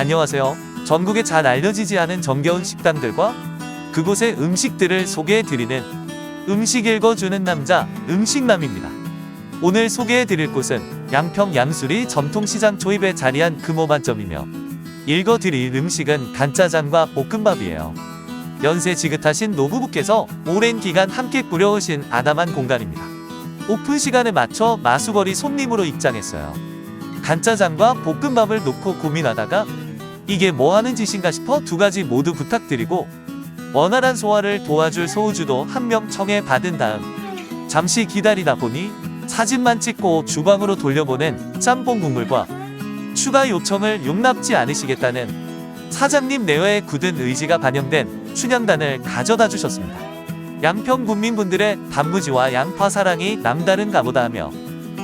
안녕하세요. 전국에 잘 알려지지 않은 정겨운 식당들과 그곳의 음식들을 소개해 드리는 음식 읽어주는 남자 음식남입니다. 오늘 소개해 드릴 곳은 양평 양수리 전통시장 초입에 자리한 금호반점이며 읽어 드릴 음식은 간짜장과 볶음밥이에요. 연세 지긋하신 노부부께서 오랜 기간 함께 꾸려오신 아담한 공간입니다. 오픈 시간에 맞춰 마수거리 손님으로 입장했어요. 간짜장과 볶음밥을 놓고 고민하다가 이게 뭐 하는 짓인가 싶어 두 가지 모두 부탁드리고 원활한 소화를 도와줄 소우주도 한 명 청해 받은 다음 잠시 기다리다 보니 사진만 찍고 주방으로 돌려보낸 짬뽕 국물과 추가 요청을 용납지 않으시겠다는 사장님 내외의 굳은 의지가 반영된 춘향단을 가져다 주셨습니다. 양평 군민분들의 단무지와 양파 사랑이 남다른 가 보다 하며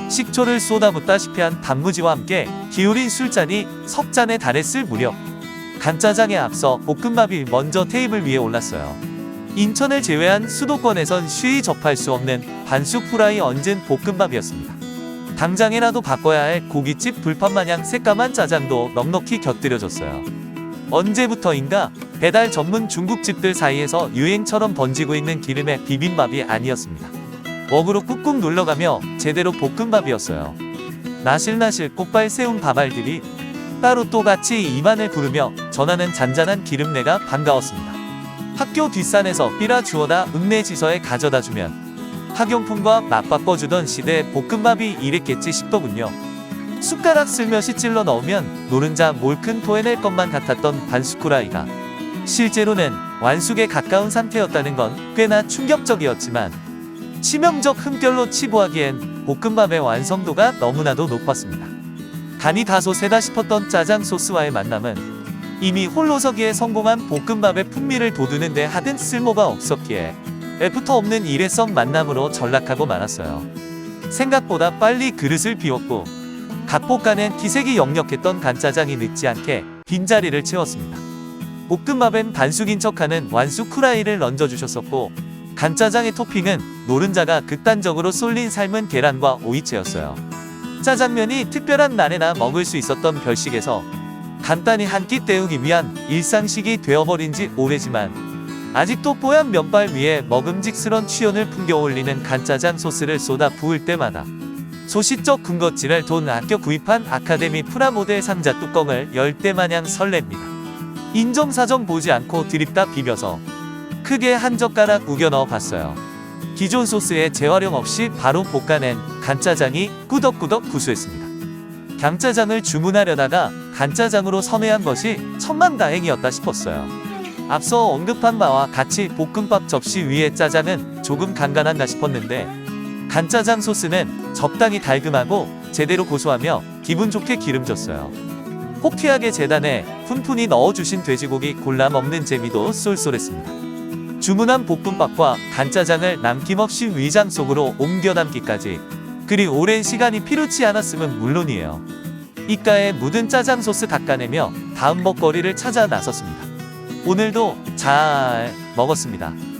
식초를 쏟아붓다시피 한 단무지와 함께 기울인 술잔이 석 잔에 달했을 무렵 간짜장에 앞서 볶음밥이 먼저 테이블 위에 올랐어요. 인천을 제외한 수도권에선 쉬이 접할 수 없는 반숙 후라이 얹은 볶음밥이었습니다. 당장이라도 바꿔야 할 고깃집 불판 마냥 새까만 짜장도 넉넉히 곁들여졌어요. 언제부터인가 배달 전문 중국집들 사이에서 유행처럼 번지고 있는 기름의 비빔밥이 아니었습니다. 웍으로 꾹꾹 눌러가며 제대로 볶음밥이었어요. 나실나실 꽃발 세운 밥알들이 따로 또 같이 입안을 부르며 전하는 잔잔한 기름내가 반가웠습니다. 학교 뒷산에서 삐라 주워다 읍내지서에 가져다 주면 학용품과 맞바꿔주던 시대 볶음밥이 이랬겠지 싶더군요. 숟가락 슬며시 찔러 넣으면 노른자 몰큰 토해낼 것만 같았던 반스쿠라이가 실제로는 완숙에 가까운 상태였다는 건 꽤나 충격적이었지만 치명적 흠결로 치부하기엔 볶음밥의 완성도가 너무나도 높았습니다. 간이 다소 세다 싶었던 짜장 소스와의 만남은 이미 홀로서기에 성공한 볶음밥의 풍미를 돋우는데 하든 쓸모가 없었기에 애프터 없는 일회성 만남으로 전락하고 말았어요. 생각보다 빨리 그릇을 비웠고 갓볶아낸 기색이 역력했던 간짜장이 늦지 않게 빈자리를 채웠습니다. 볶음밥엔 반숙인 척하는 완숙 후라이를 얹어주셨었고 간짜장의 토핑은 노른자가 극단적으로 쏠린 삶은 계란과 오이채였어요. 짜장면이 특별한 날에나 먹을 수 있었던 별식에서 간단히 한 끼 때우기 위한 일상식이 되어버린 지 오래지만 아직도 뽀얀 면발 위에 먹음직스런 취연을 풍겨 올리는 간짜장 소스를 쏟아 부을 때마다 소시적 군것질을 돈 아껴 구입한 아카데미 프라모델 상자 뚜껑을 열 때 마냥 설렙니다. 인정사정 보지 않고 드립다 비벼서 크게 한 젓가락 우겨 넣어 봤어요. 기존 소스에 재활용 없이 바로 볶아낸 간짜장이 꾸덕꾸덕 구수했습니다. 강짜장을 주문하려다가 간짜장으로 선회한 것이 천만다행이었다 싶었어요. 앞서 언급한 바와 같이 볶음밥 접시 위의 짜장은 조금 간간한가 싶었는데 간짜장 소스는 적당히 달금하고 제대로 고소하며 기분 좋게 기름졌어요. 호쾌하게 재단에 푼푼히 넣어주신 돼지고기 골라 먹는 재미도 쏠쏠했습니다. 주문한 볶음밥과 간짜장을 남김없이 위장 속으로 옮겨 담기까지 그리 오랜 시간이 필요치 않았음은 물론이에요. 입가에 묻은 짜장 소스 닦아내며 다음 먹거리를 찾아 나섰습니다. 오늘도 잘 먹었습니다.